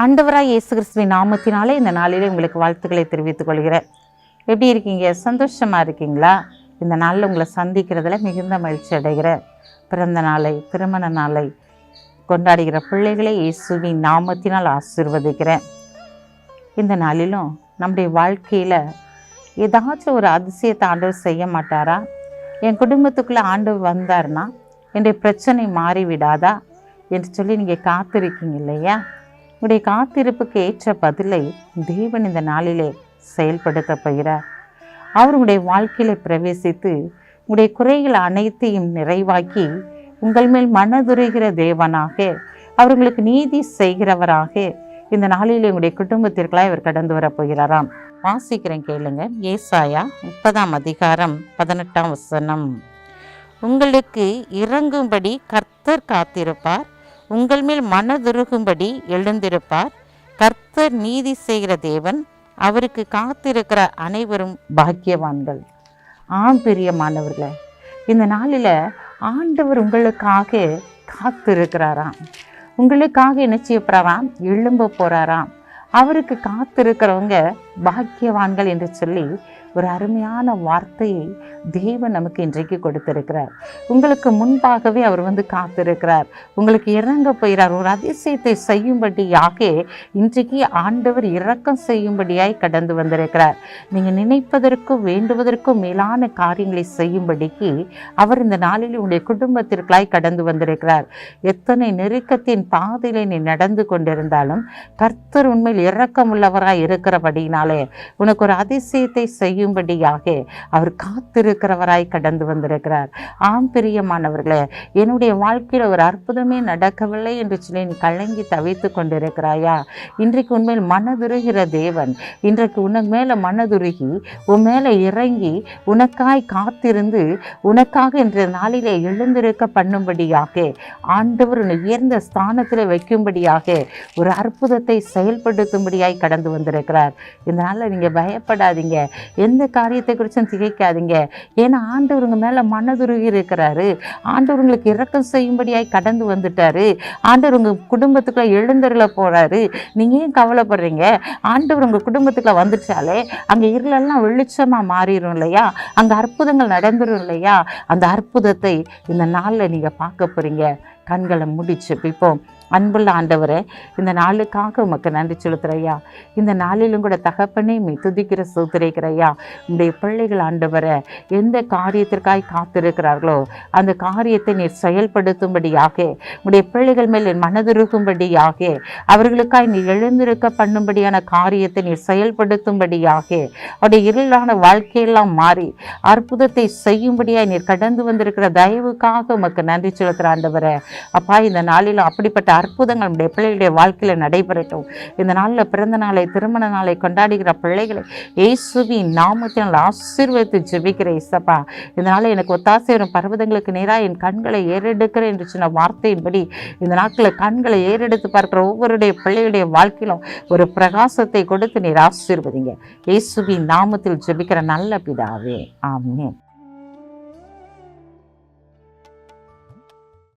ஆண்டவராய் இயேசு கிறிஸ்துவின் நாமத்தினாலே இந்த நாளிலே உங்களுக்கு வாழ்த்துக்களை தெரிவித்துக் கொள்கிறேன். எப்படி இருக்கீங்க? சந்தோஷமாக இருக்கீங்களா? இந்த நாளில் உங்களை சந்திக்கிறதுல மிகுந்த மகிழ்ச்சி அடைகிறேன். பிறந்த நாளை திருமண நாளை கொண்டாடுகிற பிள்ளைகளை இயேசுவின் நாமத்தினால் ஆசிர்வதிக்கிறேன். இந்த நாளிலும் நம்முடைய வாழ்க்கையில் ஏதாச்சும் ஒரு அதிசயத்தை ஆண்டவர் செய்ய மாட்டாரா? என் குடும்பத்துக்குள்ளே ஆண்டவர் வந்தார்னா என்னுடைய பிரச்சனை மாறிவிடாதா? என்று சொல்லி நீங்கள் காத்திருக்கீங்க இல்லையா? உங்களுடைய காத்திருப்புக்கு ஏற்ற பதிலை தேவன் இந்த நாளிலே செயல்படுத்த போகிறார். அவர் உங்களுடைய வாழ்க்கையில பிரவேசித்து உங்களுடைய குறைகள் அனைத்தையும் நிறைவாக்கி உங்கள் மேல் மனதுருகிற தேவனாக அவர்களுக்கு நீதி செய்கிறவராக இந்த நாளில் எங்களுடைய குடும்பத்திற்கெல்லாம் இவர் கடந்து வர போகிறாராம். வாசிக்கிறேன் கேளுங்க. ஏசாயா முப்பதாம் அதிகாரம் பதினெட்டாம் வசனம். உங்களுக்கு இறங்கும்படி கர்த்தர் காத்திருப்பார் உங்கள் மேல் மனதுருகும்படி எழுந்திருப்பார். கர்த்தர் நீதி செய்கிற தேவன் அவருக்கு காத்திருக்கிற அனைவரும் பாக்கியவான்கள். ஆம் பிரியமானவர்களே இந்த நாளில் ஆண்டவர் உங்களுக்காக காத்திருக்கிறாராம். உங்களுக்காக என்ன செய்ய போறாராம்? எழும்ப போறாராம். அவருக்கு காத்திருக்கிறவங்க பாக்கியவான்கள் என்று சொல்லி ஒரு அருமையான வார்த்தையை தேவன் நமக்கு இன்றைக்கு கொடுத்திருக்கிறார். உங்களுக்கு முன்பாகவே அவர் வந்து காத்திருக்கிறார். உங்களுக்கு இறங்க போகிறார். ஒரு அதிசயத்தை செய்யும்படியாக இன்றைக்கு ஆண்டவர் இரக்கம் செய்யும்படியாய் கடந்து வந்திருக்கிறார். நீங்கள் நினைப்பதற்கும் வேண்டுவதற்கும் மேலான காரியங்களை செய்யும்படிக்கு அவர் இந்த நாளில் உங்களுடைய குடும்பத்திற்காய் கடந்து வந்திருக்கிறார். எத்தனை நெருக்கத்தின் பாதையில நீ நடந்து கொண்டிருந்தாலும் கர்த்தர் உண்மையில் இரக்கம் உள்ளவராய் இருக்கிறபடினாலே உனக்கு ஒரு அதிசயத்தை செய்யும் செய்யும்படியாக அவர் காத்திருக்கிறவராய் கடந்து வந்திருக்கிறார். ஆம் பிரியமானவர்களே என்னுடைய வாழ்க்கையில் ஒரு அற்புதமே நடக்கவில்லை என்று சொல்லி நீ கலங்கி தவித்து கொண்டிருக்கிறாயா? இன்றைக்கு உண்மையில் மனதுருகிற தேவன் இன்றைக்கு உனக்கு மேலே மனதுருகி உன் மேலே இறங்கி உனக்காய் காத்திருந்து உனக்காக இன்றைய நாளிலே எழுந்திருக்க பண்ணும்படியாக ஆண்டவர் உயர்ந்த ஸ்தானத்தில் வைக்கும்படியாக ஒரு அற்புதத்தை செயல்படுத்தும்படியாய் கடந்து வந்திருக்கிறார். இதனால் நீங்கள் பயப்படாதீங்க. எந்த காரியத்தை குறித்தும் திகைக்காதீங்க. ஏன்னா ஆண்டவருங்க மேலே மனதுருகி இருக்கிறாரு. ஆண்டவருங்களுக்கு இறக்கம் இரக்கம் செய்யும்படியாய் கடந்து வந்துட்டாரு. ஆண்டவர் உங்க குடும்பத்துக்குள்ள எழுந்தருள நீங்கள் ஏன் கவலைப்படுறீங்க? ஆண்டவர் உங்க குடும்பத்துக்குள்ள வந்துட்டாலே அங்கே இருளெல்லாம் வெளிச்சமாக மாறிடும் இல்லையா? அங்கே அற்புதங்கள் நடந்துரும் இல்லையா? அந்த அற்புதத்தை இந்த நாளில் நீங்கள் பார்க்க போகிறீங்க கண்களை முடிச்சு இப்போ அன்புள்ள ஆண்டவரே இந்த நாளுக்காக உமக்கு நன்றி செலுத்துறையா இந்த நாளிலும் கூட தகப்பனே மீ துதிக்கிற சூத்திரைக்கிறையா உங்களுடைய பிள்ளைகள் ஆண்டவரை எந்த காரியத்திற்காய் காத்திருக்கிறார்களோ அந்த காரியத்தை நீர் செயல்படுத்தும்படியாக உங்களுடைய பிள்ளைகள் மேல் என் மனதுருகும்படியாக அவர்களுக்காய் நீ எழுந்திருக்க பண்ணும்படியான காரியத்தை நீர் செயல்படுத்தும்படியாக அவருடைய இருளான வாழ்க்கையெல்லாம் மாறி அற்புதத்தை செய்யும்படியாக நீர் கடந்து வந்திருக்கிற தயவுக்காக உமக்கு நன்றி செலுத்துகிற ஆண்டவரை. அப்பா இந்த நாளிலும் அப்படிப்பட்ட அற்புதங்கள் நம்முடைய பிள்ளைகளுடைய வாழ்க்கையில் நடைபெறட்டும். இந்த நாளில் பிறந்த நாளை திருமண நாளை கொண்டாடுகிற பிள்ளைகளை இயேசுவின் நாமத்தினால் ஆசீர்வதித்து ஜெபிக்கிற இசப்பா இந்த நாளில் எனக்கு ஒத்தாசை வரும் பர்வதங்களுக்கு நேராக என் கண்களை ஏறெடுக்கிறேன் என்று சொன்ன வார்த்தையின்படி இந்த நாட்களில் கண்களை ஏறெடுத்து பார்க்கிற ஒவ்வொருடைய பிள்ளைகளுடைய வாழ்க்கையிலும் ஒரு பிரகாசத்தை கொடுத்து நீர் ஆசீர்வதிங்க. இயேசுவின் நாமத்தில் ஜெபிக்கிற நல்ல பிதாவே. ஆமென்.